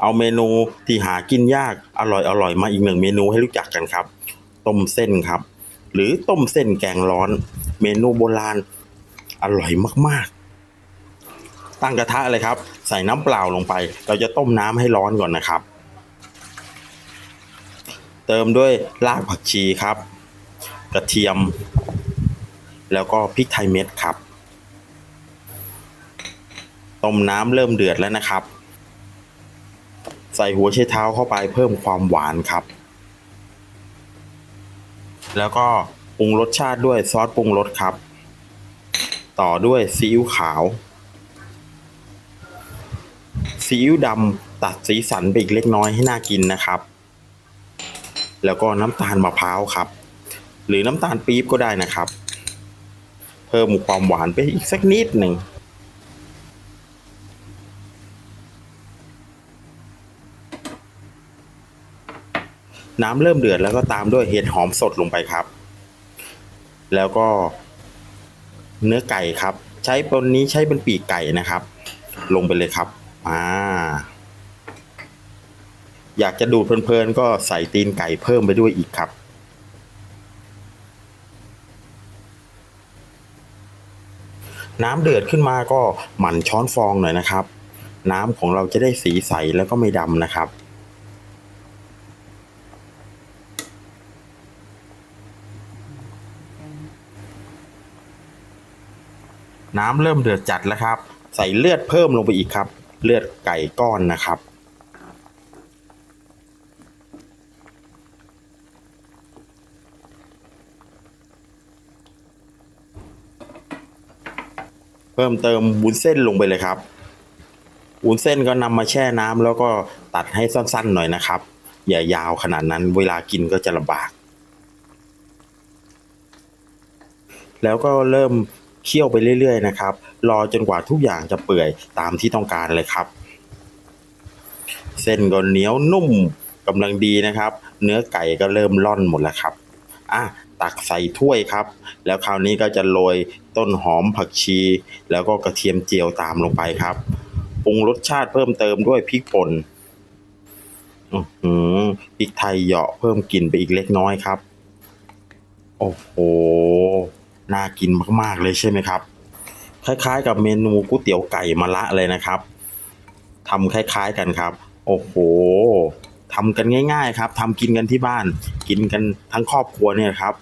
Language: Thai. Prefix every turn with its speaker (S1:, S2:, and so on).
S1: เอาเมนูที่หากินยากอร่อยอร่อยมาอีกหนึ่งเมนูให้รู้จักกันครับ ต้มเส้นครับ หรือต้มเส้นแกงร้อน เมนูโบราณ อร่อยมากๆ ตั้งกระทะเลยครับ ใส่น้ำเปล่าลงไป เราจะต้มน้ำให้ร้อนก่อนนะครับ เติมด้วยรากผักชีครับ กระเทียม แล้วก็พริกไทยเม็ดครับ ต้มน้ำเริ่มเดือดแล้วนะครับ ใส่หัวไชเท้าเข้าไปเพิ่มความหวานครับ แล้วก็ปรุงรสชาติด้วยซอสปรุงรสครับ ต่อด้วยซีอิ๊วขาวซีอิ๊วดำตัดสีสันไปอีกเล็กน้อยให้น่ากินนะครับ แล้วก็น้ำตาลมะพร้าวครับ หรือน้ำตาลปี๊บก็ได้นะครับ เพิ่มความหวานไปอีกสักนิดหนึ่ง น้ำเริ่มเดือดแล้วก็ตามด้วยเห็ดหอมสดลงไปครับ แล้วก็เนื้อไก่ครับ ใช้บนนี้ใช้เป็นปีกไก่นะครับ ลงไปเลยครับอ่าอยากจะดูดเพลินๆก็ใส่ตีนไก่เพิ่มไปด้วยอีกครับ น้ำเดือดขึ้นมาก็หมั่นช้อนฟองหน่อยนะครับ น้ำของเราจะได้สีใสแล้วก็ไม่ดำนะครับ น้ำเริ่มเดือดจัดแล้วครับ ใส่เลือดเพิ่มลงไปอีกครับ เลือดไก่ก้อนนะครับ เพิ่มเติมวุ้นเส้นลงไปเลยครับวุ้นเส้นก็นำมาแช่น้ำแล้วก็ตัดให้สั้นๆหน่อยนะครับ อย่ายาวขนาดนั้นเวลากินก็จะลำบาก แล้วก็เริ่ม เคี่ยวไปเรื่อยๆนะครับ รอจนกว่าทุกอย่างจะเปื่อยตามที่ต้องการเลยครับ เส้นก็เหนียวนุ่มกำลังดีนะครับ เนื้อไก่ก็เริ่มล่อนหมดแล้วครับอะตักใส่ถ้วยครับ แล้วคราวนี้ก็จะโรยต้นหอมผักชี แล้วก็กระเทียมเจียวตามลงไปครับปรุงรสชาติเพิ่มเติมด้วยพริกป่นอื้อหือพริกไทยเหยาะเพิ่มกลิ่นไปอีกเล็กน้อยครับ โอ้โห น่ากินมากๆเลยใช่ไหมครับ คล้ายๆ กับเมนูก๋วยเตี๋ยวไก่มะละเลยนะครับทำคล้าย ๆกันครับ โอ้โหทำกันง่าย ๆ ครับทำกินกันที่บ้าน กินกันทั้งครอบครัวเนี่ยครับ